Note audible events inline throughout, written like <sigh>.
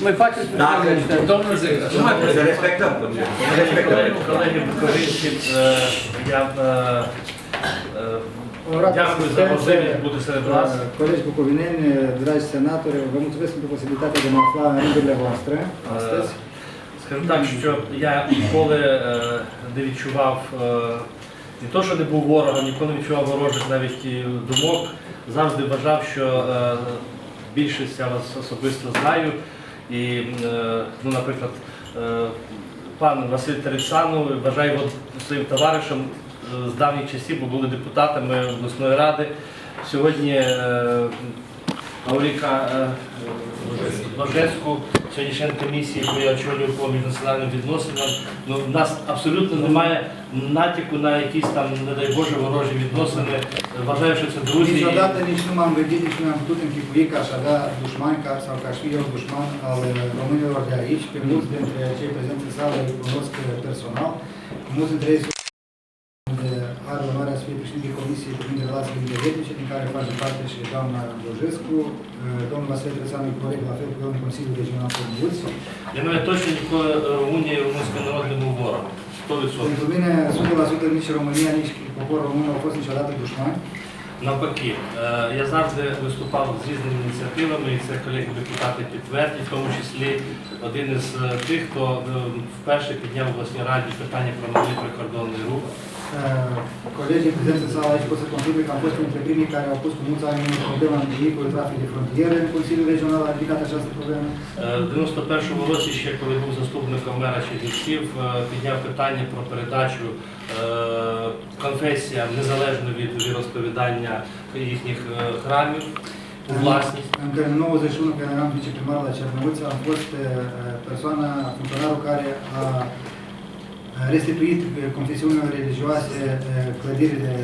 Ми Так, спілкуємося. З респектом. З респектом. Колеги Буковинці, е, я дякую за можливість бути серед вас. Posibilitatea de a mă afla în rândurile voastre astăzi. Скажу так, що я ніколи е, не відчував е, не то, що не був ворогом, ніколи не відчував ворожих навіть думок. Завжди вважав, що е, більшість я вас особисто знаю. І, е, ну, наприклад, е, пан Василь Тересанов, вважаю його своїм товаришем е, з давніх часів, бо були депутатами обласної ради. Сьогодні Ауріка Божецьку, сьогодні член комісії, яку я очолюю по міжнаціональним відносинам. Ну, в нас абсолютно немає натяку на якісь там, не дай Боже, ворожі відносини. Вважаю, що це друзі. Ca, sau că aș fi eu dușman al românilor de aici. Pe mulți dintre cei prezenți în sală îi cunosc personal. Mulți dintre ei sunt de are onoarea să fie președinte Comisiei privind relațiile interetnice, din care face parte și doamna Bojescu, domnul Vasile Trăsanu, coleg la fel cu Consiliul Regional мене точно ніколи Румунія і румунський народ не був ворогом. 100%. Pentru mine, 100% nici România, nici poporul român au fost niciodată dușmani. Навпаки, е, я завжди виступав з різними ініціативами, і це колеги депутати підтвердять, в тому числі один із е, тих, хто е, вперше підняв в обласній раді питання про новий прикордонний рух. Uh, Colegii prezenți în sală aici pot să confirme că am fost printre primii care au pus cu mulți ani în problema întâlnirii trafic de frontiere în Consiliul Regional a ridicat această problemă. Е, В 91-му році, ще коли був заступником мера Чернівців, е, підняв питання про передачу е, конфесіям незалежно від віросповідання їхніх е, храмів власність. Încă în 91, când eram viceprimar la Cernăuți, am fost uh, persoana, funcționarul care a restituit uh, confesiunilor religioase uh, clădirile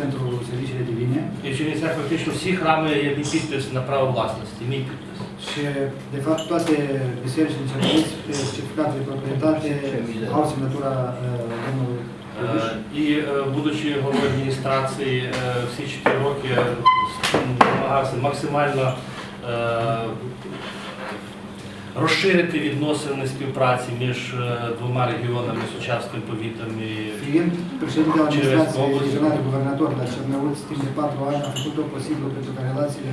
pentru serviciile divine в Чернівцях фактично всі храми є мій підпис на право власності, мій și, de fapt, toate bisericile din Cernăuți, pe certificate de proprietate, au semnătura uh, domnului. Е, І е, будучи головою адміністрації, е, всі чотири роки е, намагався максимально е, розширити відносини співпраці між е, двома регіонами сучасним повітом і pentru ca relațiile,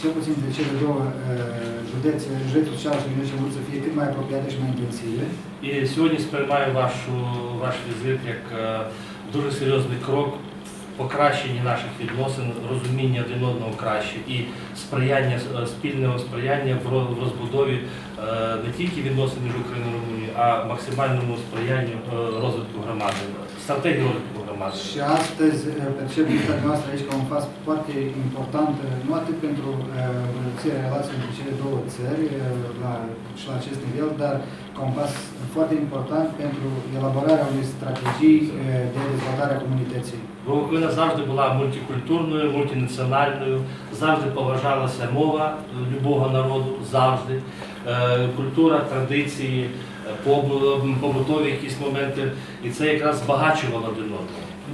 cel puțin de cele două uh, județe, județul Suceava și județul Cernăuți să fie cât mai apropiate și mai intensive. І сьогодні сприймаю вашу, ваш візит як е, дуже серйозний крок покращенні наших відносин, розуміння один одного краще і сприяння е, спільного сприяння в розбудові е, не тільки відносин між Україною і Румунією, а максимальному сприянню е, розвитку громади, стратегії розвитку громади. Și astăzi percep vizita noastră aici ca un pas foarte important, nu atât pentru îmbunătățirea între cele două țări la, și la acest nivel, dar un pas foarte important pentru elaborarea unei strategii uh, de dezvoltare a comunității. Бо Україна завжди була мультикультурною, мультинаціональною, завжди поважалася мова любого народу, завжди. Е, Культура, традиції, е, побутові якісь моменти. І це якраз збагачувало один одного.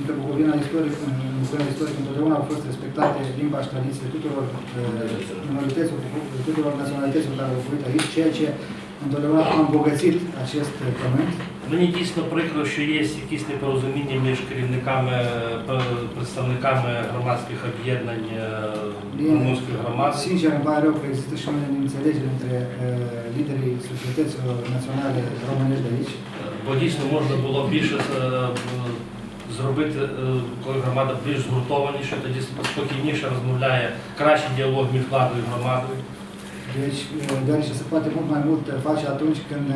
Pentru Bucovina istoric, în Bucovina istoric întotdeauna au fost respectate limba și tradițiile tuturor uh, minorităților, tuturor naționalităților care au locuit aici, ceea ce întotdeauna a îmbogățit acest pământ. Мені дійсно прикро, що є якісь непорозуміння між керівниками, е, представниками громадських об'єднань румунської громади. Sincer, îmi pare rău că există și unele înțelegeri între liderii societăților naționale românești de aici. Бо дійсно можна було більше е, зробити, е, коли громада більш згуртованіше, тоді спокійніше розмовляє, кращий діалог між владою і громадою. Deci, deoarece se poate mult mai mult face atunci când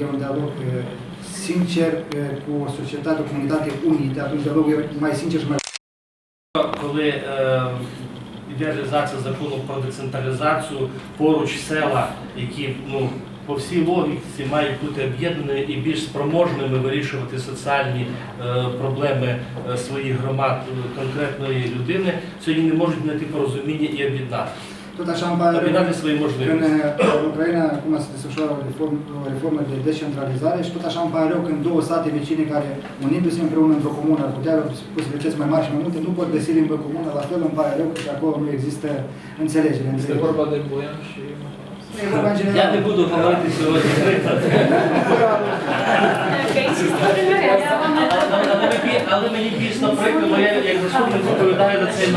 e un dialog sincer cu o societate, o comunitate unită, atunci dialogul e mai sincer și mai Коли е, йде реалізація закону про децентралізацію, поруч села, які ну, по всій логіці мають бути об'єднані і більш спроможними вирішувати соціальні е, проблеми е, своїх громад е, конкретної людини, сьогодні не можуть знайти порозуміння і об'єднати. Tot așa îmi pare rău, uh, în Ucraina acum se desfășoară o reformă, o de descentralizare și tot așa îmi pare rău când două sate vecine care unindu-se împreună într-o comună ar putea avea posibilități mai mari și mai multe, nu pot găsi limbă comună, la fel îmi pare rău că și acolo nu există înțelegere. Este vorba de Boian și... E. Ia de budul, mă, să vă <laughs> Але мені дійсно прикро, бо я як заступник відповідаю за цей.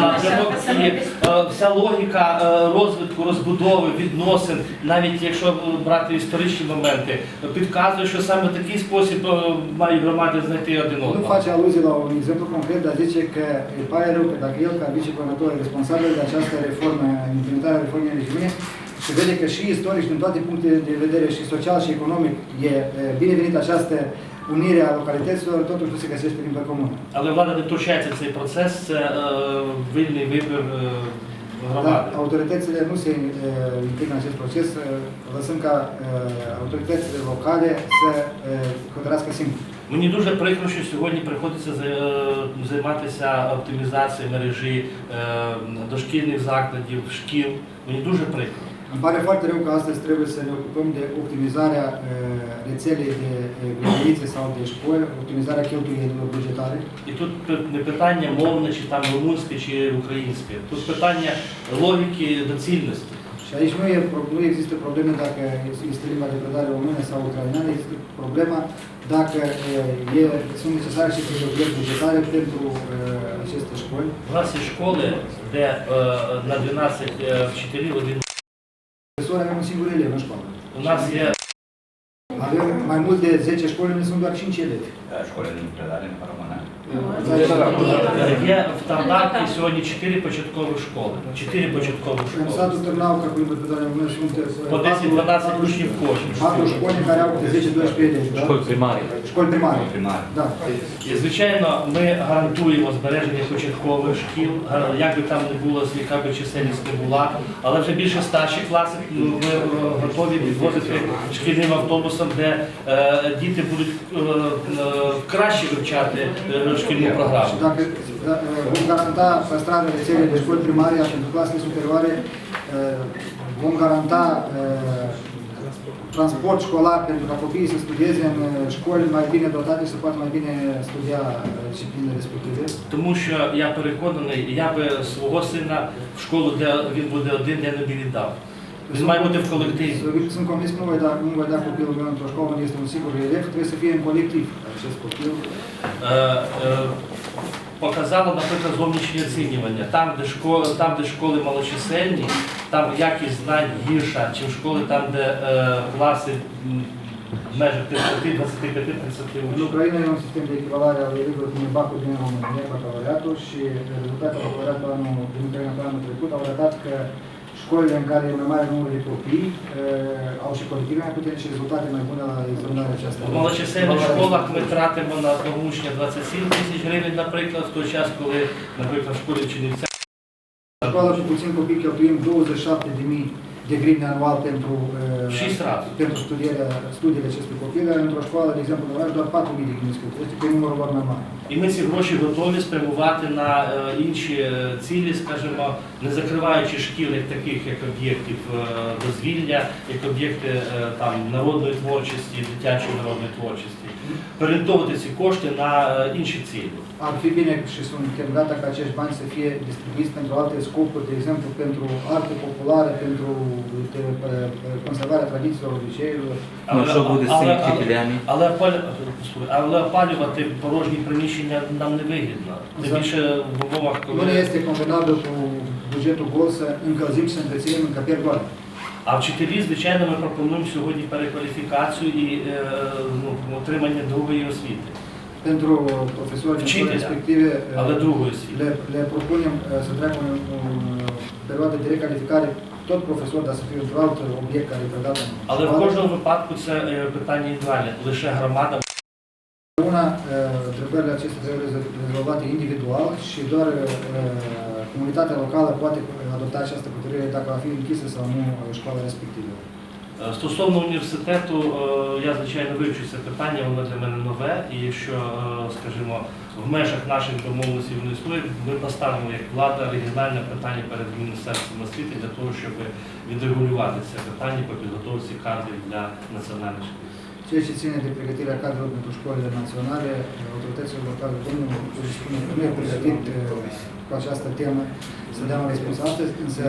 І е, вся логіка е, розвитку, розбудови, відносин, навіть якщо брати історичні моменти, підказує, що саме такий спосіб е, мають громади знайти îi pare rău că dacă el, ca viceguvernator, e responsabil de această reformă, implementarea reformei în regiune, și vede că și istoric, și din toate punctele de vedere, și social și economic, e e, binevenită această unire a localităților, totuși nu se găsește limbă comună. Але влада не втручається в цей процес, це е, вільний вибір е, Dar громади. autoritățile nu se e, implică în acest proces, e, lăsând ca e, autoritățile locale să. Mені дуже прикро, що сьогодні приходиться за- займатися оптимізацією мережі е, дошкільних закладів, шкіл. Мені дуже прикро. Îmi pare foarte rău că astăzi trebuie să ne ocupăm de optimizarea e, rețelei de e, grădinițe sau de școli, optimizarea cheltuielilor bugetare. І тут не питання мовне, чи там румунське, чи українське. Тут питання логіки доцільності. Și aici nu, e, nu există probleme dacă este limba de predare română sau ucraineană, există problema dacă e, e, sunt necesare și cheltuieli bugetare pentru e, aceste școli. У нас є школи, де е, на 12 е, вчителів один. Profesori avem un singur elev în școală. Avem mai mult de 10 școli, ne sunt doar 5 elevi. Da, școlile din predare în română. Є в Тардаці сьогодні 4 початкові школи. 4 початкові школи. cu limba de predare română, sunt e, По 10-12 учнів кожен. patru școli în care au de 10-12 elevi. Da? Școli primare. Școli primare. Primar. Da. І, звичайно, ми гарантуємо збереження початкових шкіл, як би там не було, яка би чисельність не була, але вже більше старших класів ну, ми е, готові відвозити шкільним автобусом, де е, діти будуть е, краще вивчати шкільну програму. Dacă da, vom garanta păstrarea rețelei de școli primare, iar pentru clasele superioare eh, vom garanta eh, transport școlar pentru ca copiii să studieze în eh, școli mai bine dotate și să poată mai bine studia eh, disciplinele respective. Тому що я переконаний, я би свого сина в школу, де він буде один, я не б віддав. Він має бути в колективі. Sunt convins că nu voi da, nu voi da copilul meu într-o școală unde este un singur elev, trebuie să fie în colectiv acest copil. Е, е, Показало, наприклад, зовнішнє оцінювання. Там, де школи, там, де школи малочисельні, там якість знань гірша, ніж школи там, де е, класи м, в межах 30, 25, 30 În учнів. Ucraina e un sistem de echivalare al elevilor din bacul din România, bacalaureatul, și rezultatele bacalaureatului anul, din Ucraina pe anul trecut au arătat că școlile în care e mai mare număr de copii uh, au și colective mai putere și rezultate mai bune la examinarea aceasta. В малочисельних школах ми тратимо на одного учня 27 тисяч гривень, наприклад, в той час, коли, наприклад, в школі Чернівця La școală cu puțin copii cheltuim 27.000 de grivne anual pentru, uh, 6 разів. pentru studierea, studiile acestui copil, iar într-o școală, de exemplu, în oraș, doar 4.000 de grivne cheltuim. Este pe numărul lor mai mare. І ми ці гроші готові спрямувати на е, інші е, цілі, скажімо, не закриваючи шкіл як таких, як об'єктів е, дозвілля, як об'єкти е, там народної творчості, дитячої народної творчості, переорієнтовувати ці кошти на е, інші цілі. Ar fi bine și suntem gata ca acești bani să fie distribuiți pentru alte scopuri, de exemplu pentru artă populară, pentru de, pe- pe- conservarea tradițiilor obiceiurilor. Ну, що буде з але, цими але, вчителями? але, опалю- слухай, але опалювати порожні приміщення нам не вигідно. Тим більше в умовах, коли cu bugetul gol să încălzim și să întreținem încăperi goale. А вчителі, звичайно, ми пропонуємо сьогодні перекваліфікацію і е, ну, отримання другої освіти. Pentru profesori din școli respective Але другої освіти. le, le propunem să treacă o perioadă de recalificare alt obiect care e predat în Але в кожному випадку це е, питання індивідуальне. Lише громада Una, uh, întrebările acestea trebuie rezolvate individual și doar uh, comunitatea locală poate adopta această hotărâre dacă va fi închisă sau nu uh, școala respectivă. Е, Стосовно університету, е, я звичайно вивчу це питання, воно для мене нове. І якщо, е, скажімо, в межах наших домовленостей воно існує, ми поставимо як влада регіональне питання перед Міністерством освіти для того, щоб відрегулювати це питання по підготовці кадрів для національних шкіл. Ceea ce ține de pregătirea cadrelor pentru școlile naționale, autoritățile locale, domnul spune că nu e pregătit uh, un răspuns astăzi, însă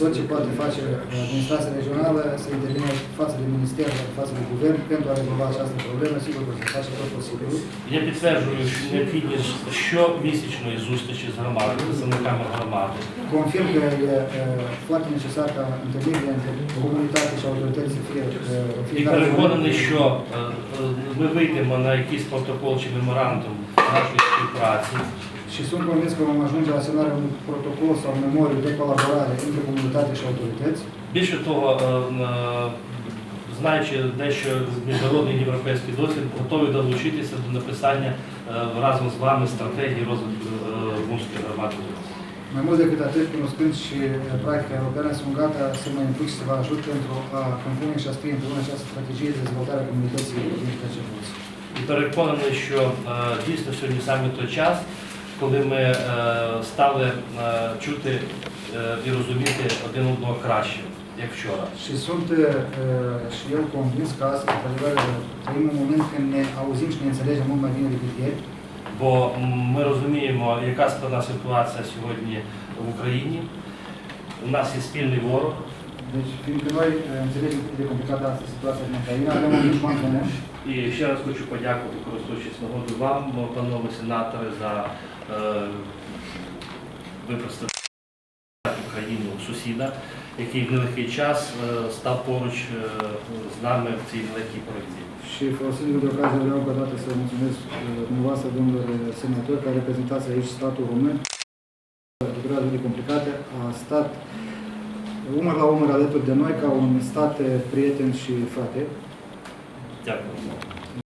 tot ce poate face administrația regională să intervine față de minister, față de guvern pentru a rezolva această problemă, sigur că se face tot posibilul. Я підтверджую необхідність щомісячної зустрічі з громадою, представниками громади. Confirm că e uh, foarte necesar ca întâlnirile între comunitate și autorități să fie uh, І переконаний, що е, е, ми вийдемо на якийсь протокол чи меморандум нашої співпраці. Și sunt convins că vom ajunge la semnarea unui protocol sau memoriu de colaborare între comunitate și autorități. Більше того, е, е, знаючи дещо міжнародний європейський досвід, готові долучитися до написання е, разом з вами стратегії розвитку е, Бумської громади. Mai mult decât atât, cunoscând și uh, practica europeană, sunt gata să mă implic și să vă ajut pentru a compune și a scrie împreună această strategie de dezvoltare a comunității din Crăciunuț. І переконаний, що е, дійсно сьогодні саме той час, коли ми е, стали е, чути е, і розуміти один одного краще, як вчора. Și sunt uh, și eu convins că astăzi, într-adevăr, trăim un moment când ne auzim și ne înțelegem mult mai bine decât ieri. Бо ми розуміємо, яка складна ситуація сьогодні в Україні. У нас є спільний ворог, Deci, fiindcă noi uh, înțelegem cât de complicată asta situația din Ucraina, avem un dușman comun І ще раз хочу подякувати, користуючись нагодою вам, панове сенатори, за е, ви представляєте Україну сусіда, який в нелегкий час е, став поруч е, з нами в цій нелегкій боротьбі. și folosindu de ocazie vreau încă o dată să mulțumesc uh, dumneavoastră, domnilor senatori, care reprezentați aici statul român. Durată de complicate, a stat umăr la umăr alături de noi ca un stat prieten și frate. Дякую.